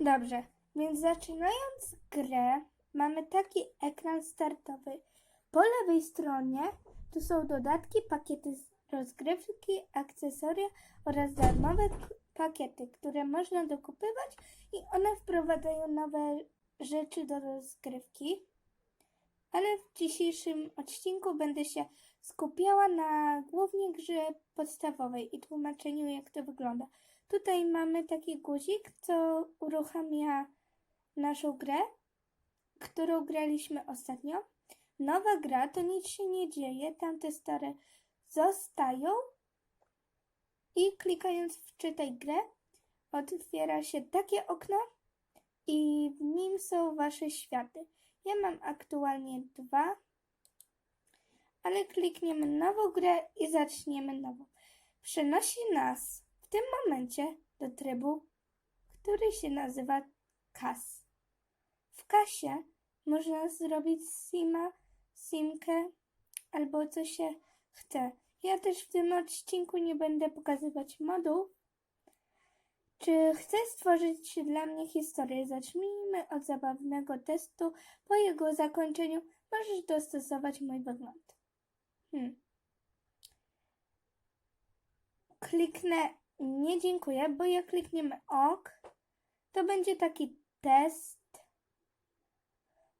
Dobrze, więc zaczynając grę, mamy taki ekran startowy. Po lewej stronie tu są dodatki, pakiety rozgrywki, akcesoria oraz darmowe pakiety, które można dokupywać i one wprowadzają nowe rzeczy do rozgrywki. Ale w dzisiejszym odcinku będę się skupiała na głównie grze podstawowej i tłumaczeniu, jak to wygląda. Tutaj mamy taki guzik, co uruchamia naszą grę, którą graliśmy ostatnio. Nowa gra to nic się nie dzieje, tamte stare zostają i klikając w czytaj grę otwiera się takie okno i w nim są wasze światy. Ja mam aktualnie dwa, ale klikniemy nową grę i zaczniemy nową. Przenosi nas tym momencie do trybu, który się nazywa kas. W kasie można zrobić sima, simkę albo co się chce. Ja też w tym odcinku nie będę pokazywać modów. Czy chcę stworzyć dla mnie historię? Zacznijmy od zabawnego testu. Po jego zakończeniu możesz dostosować mój wygląd. Hmm. Kliknę nie dziękuję, bo jak klikniemy OK, to będzie taki test,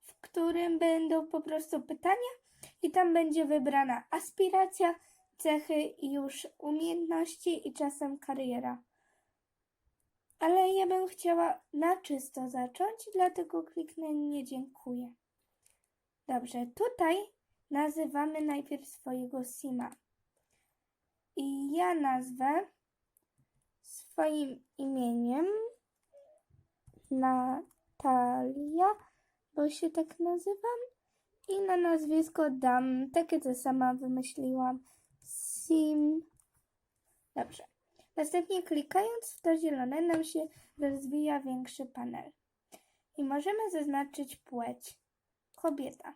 w którym będą po prostu pytania i tam będzie wybrana aspiracja, cechy i już umiejętności i czasem kariera. Ale ja bym chciała na czysto zacząć, dlatego kliknę nie dziękuję. Dobrze, tutaj nazywamy najpierw swojego sima. I ja nazwę swoim imieniem Natalia, bo się tak nazywam. I na nazwisko dam takie, co sama wymyśliłam. Sim. Dobrze. Następnie klikając w to zielone nam się rozwija większy panel. I możemy zaznaczyć płeć. Kobieta.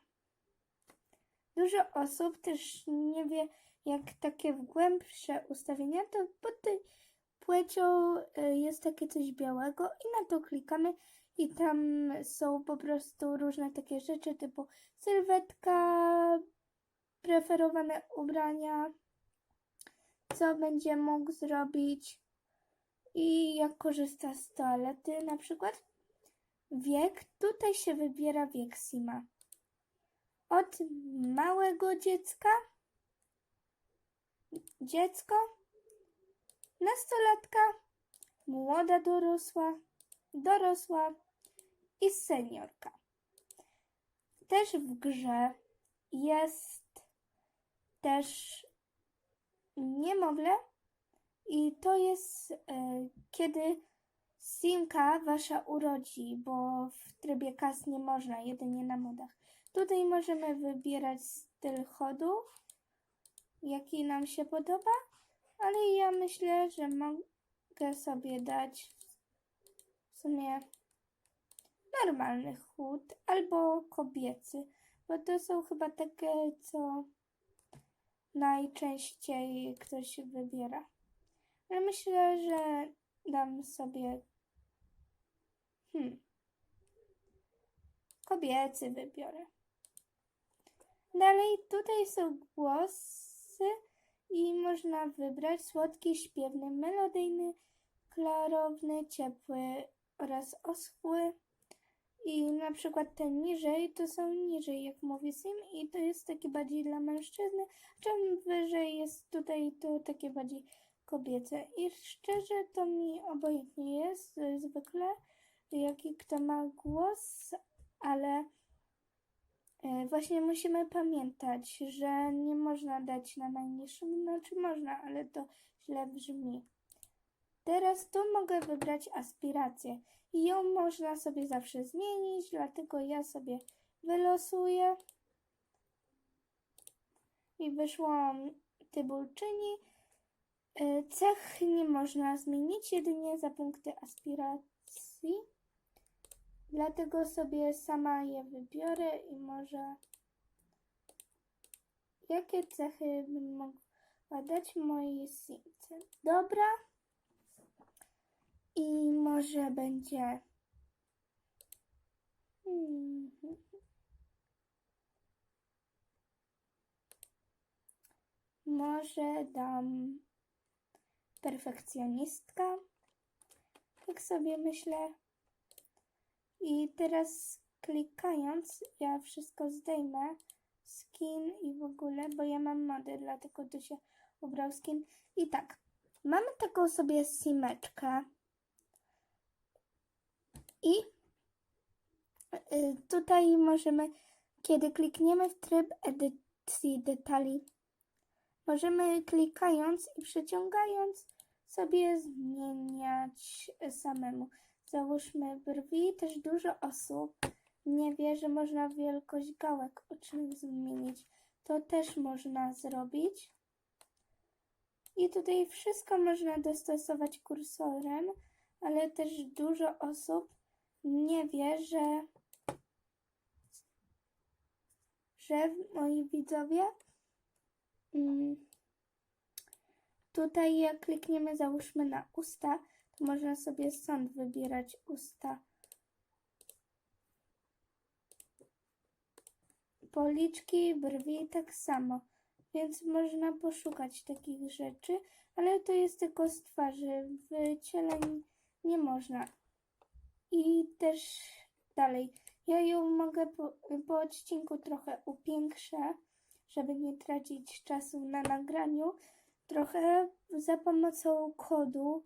Dużo osób też nie wie, jak takie w głębsze ustawienia, to pod tej płecią y, jest takie coś białego i na to klikamy i tam są po prostu różne takie rzeczy typu sylwetka, preferowane ubrania, co będzie mógł zrobić i jak korzysta z toalety na przykład. Wiek, tutaj się wybiera wiek Sima. Od małego dziecka, dziecko, nastolatka, młoda dorosła, dorosła i seniorka. Też w grze jest też niemowlę i to jest e, kiedy Simka wasza urodzi, bo w trybie kas nie można, jedynie na modach. Tutaj możemy wybierać styl chodów, jaki nam się podoba, ale ja myślę, że mogę sobie dać w sumie normalny chód albo kobiecy, bo to są chyba takie, co najczęściej ktoś wybiera. Ale myślę, że dam sobie hmm, kobiecy wybiorę. Dalej tutaj są głosy i można wybrać słodki, śpiewny, melodyjny, klarowny, ciepły oraz oschły. I na przykład ten niżej to są niżej, jak mówi Sim, i to jest taki bardziej dla mężczyzny. Czym wyżej jest tutaj, to takie bardziej kobiece. I szczerze to mi obojętnie jest y, zwykle, jaki kto ma głos, ale właśnie musimy pamiętać, że nie można dać na najniższym, znaczy można, ale to źle brzmi. Teraz tu mogę wybrać aspirację i ją można sobie zawsze zmienić, dlatego ja sobie wylosuję i wyszło tybulczyni. Y, Cech nie można zmienić, jedynie za punkty aspiracji. Dlatego sobie sama je wybiorę i może jakie cechy bym mogła dać mojej simce. Dobra. I może będzie -hmm. Może dam perfekcjonistka. Tak sobie myślę. I teraz klikając, ja wszystko zdejmę, skin i w ogóle, bo ja mam modę, dlatego tu się ubrał skin. I tak, mamy taką sobie simeczkę i y, tutaj możemy, kiedy klikniemy w tryb edycji detali, możemy klikając i przeciągając sobie zmieniać samemu. Załóżmy brwi, też dużo osób nie wie, że można wielkość gałek ocznych zmienić. To też można zrobić. I tutaj wszystko można dostosować kursorem, ale też dużo osób nie wie, że, że moi widzowie, mm, tutaj jak klikniemy załóżmy na usta, można sobie stąd wybierać usta. Policzki, brwi tak samo, więc można poszukać takich rzeczy, ale to jest tylko z twarzy, w ciele nie można. I też dalej, ja ją mogę po, po odcinku trochę upiększę, żeby nie tracić czasu na nagraniu, trochę za pomocą kodu,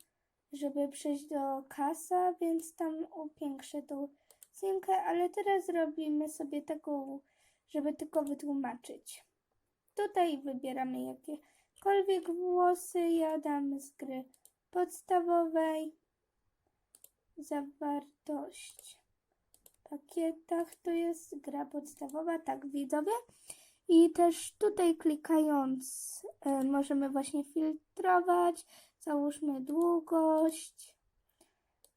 żeby przejść do kasa, więc tam upiększę tą synkę, ale teraz robimy sobie taką, żeby tylko wytłumaczyć. Tutaj wybieramy jakiekolwiek włosy, ja dam z gry podstawowej zawartość pakietach to jest gra podstawowa, tak widzowie. I też tutaj klikając e, możemy właśnie filtrować, załóżmy długość,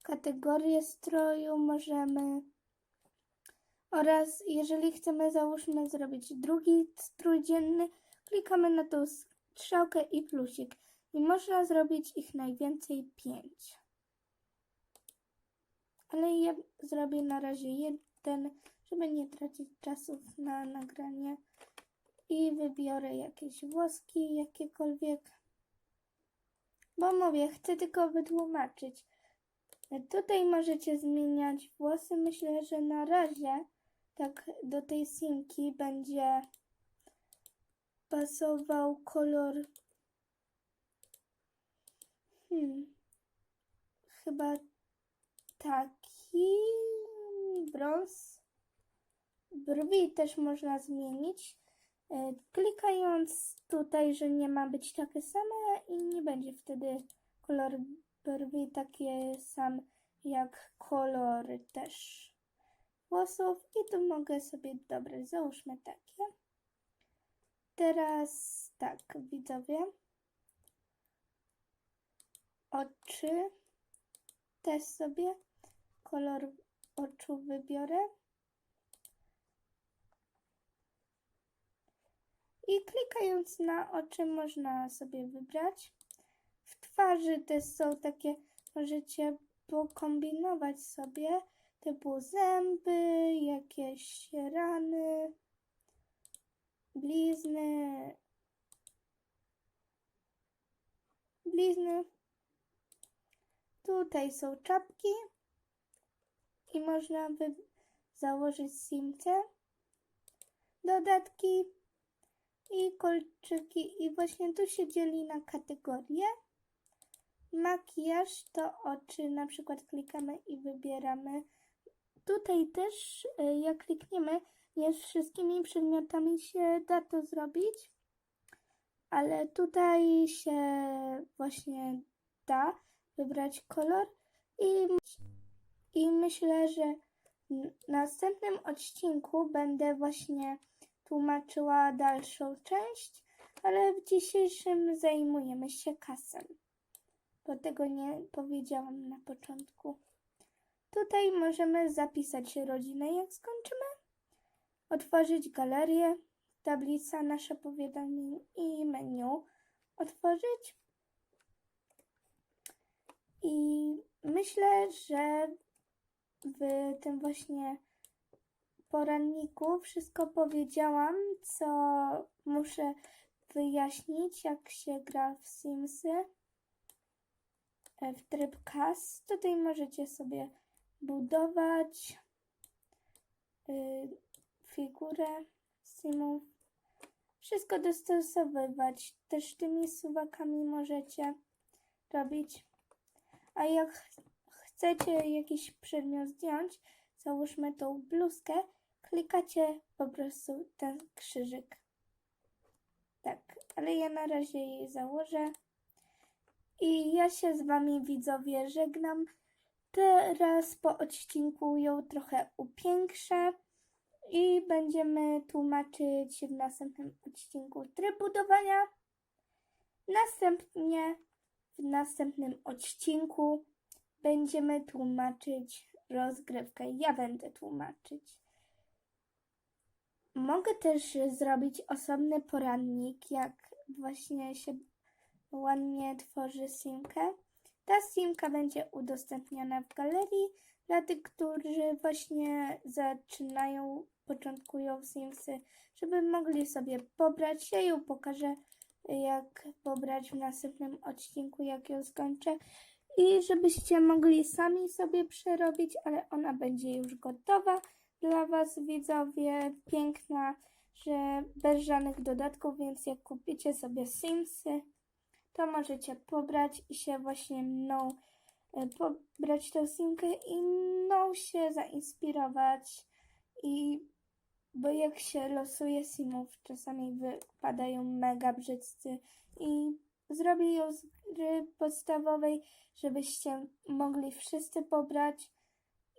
kategorię stroju możemy oraz jeżeli chcemy załóżmy zrobić drugi strój dzienny, klikamy na tą strzałkę i plusik i można zrobić ich najwięcej pięć ale ja zrobię na razie jeden, żeby nie tracić czasu na nagranie. I wybiorę jakieś włoski, jakiekolwiek. Bo mówię, chcę tylko wytłumaczyć. Tutaj możecie zmieniać włosy. Myślę, że na razie tak do tej simki będzie pasował kolor. Hmm. Chyba taki brąz. Brwi też można zmienić. E, Klikając tutaj, że nie ma być takie same i nie będzie wtedy kolor brwi taki sam jak kolor też włosów. I tu mogę sobie dobrać, załóżmy takie. Teraz tak, widzowie. Oczy też sobie kolor oczu wybiorę. I klikając na oczy można sobie wybrać. W twarzy też są takie, możecie pokombinować sobie, typu zęby, jakieś rany, blizny, blizny. Tutaj są czapki i można wy- założyć simce, dodatki i kolczyki. I właśnie tu się dzieli na kategorie. Makijaż to oczy, na przykład klikamy i wybieramy. Tutaj też, y, jak klikniemy, nie z wszystkimi przedmiotami się da to zrobić, ale tutaj się właśnie da wybrać kolor i, i myślę, że w następnym odcinku będę właśnie tłumaczyła dalszą część, ale w dzisiejszym zajmujemy się kasem, bo tego nie powiedziałam na początku. Tutaj możemy zapisać rodzinę, jak skończymy, otworzyć galerię, tablica, nasze powiadomień i menu, otworzyć. I myślę, że w tym właśnie poranniku wszystko powiedziałam, co muszę wyjaśnić, jak się gra w Simsy e, w tryb CAS. Tutaj możecie sobie budować y, figurę simów. Wszystko dostosowywać. Też tymi suwakami możecie robić. A jak ch- chcecie jakiś przedmiot zdjąć, załóżmy tą bluzkę, klikacie po prostu ten krzyżyk. Tak, ale ja na razie jej założę. I ja się z wami widzowie żegnam. Teraz po odcinku ją trochę upiększę i będziemy tłumaczyć w następnym odcinku tryb budowania. Następnie w następnym odcinku będziemy tłumaczyć rozgrywkę. Ja będę tłumaczyć. Mogę też zrobić osobny poradnik, jak właśnie się ładnie tworzy simkę. Ta simka będzie udostępniana w galerii dla tych, którzy właśnie zaczynają, początkują Simsy, żeby mogli sobie pobrać. Ja ją pokażę, jak pobrać w następnym odcinku, jak ją skończę. I żebyście mogli sami sobie przerobić, ale ona będzie już gotowa dla Was, widzowie. Piękna, że bez żadnych dodatków, więc jak kupicie sobie Simsy, to możecie pobrać i się właśnie mną e, pobrać tą simkę i mną się zainspirować i bo jak się losuje simów, czasami wypadają mega brzydcy i zrobię ją z gry podstawowej, żebyście mogli wszyscy pobrać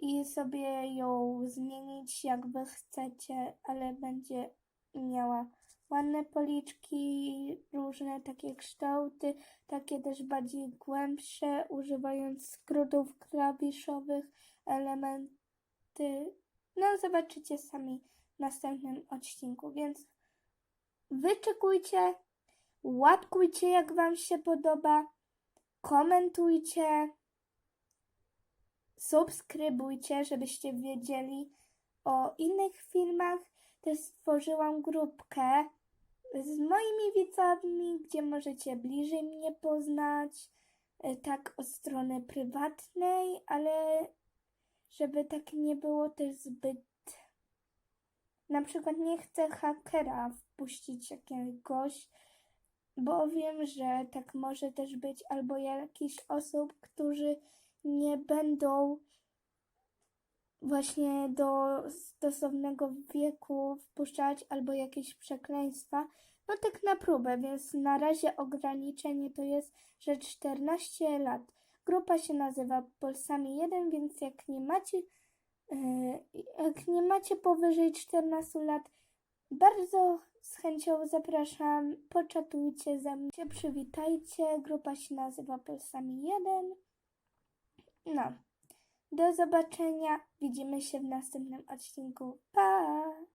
i sobie ją zmienić jak wy chcecie, ale będzie miała ładne policzki, różne takie kształty, takie też bardziej głębsze, używając skrótów klawiszowych, elementy. No, zobaczycie sami w następnym odcinku, więc wyczekujcie, łapkujcie jak Wam się podoba, komentujcie, subskrybujcie, żebyście wiedzieli o innych filmach. Też stworzyłam grupkę z moimi widzami, gdzie możecie bliżej mnie poznać, e, tak od strony prywatnej, ale żeby tak nie było też zbyt. Na przykład nie chcę hakera wpuścić jakiegoś, bo wiem, że tak może też być, albo jakichś osób, którzy nie będą właśnie do stosownego wieku wpuszczać albo jakieś przekleństwa. No tak na próbę, więc na razie ograniczenie to jest, że 14 lat. Grupa się nazywa Polsami 1, więc jak nie macie yy, jak nie macie powyżej 14 lat, bardzo z chęcią zapraszam, poczatujcie ze mną, się przywitajcie. Grupa się nazywa Polsami 1. No. Do zobaczenia. Widzimy się w następnym odcinku. Pa!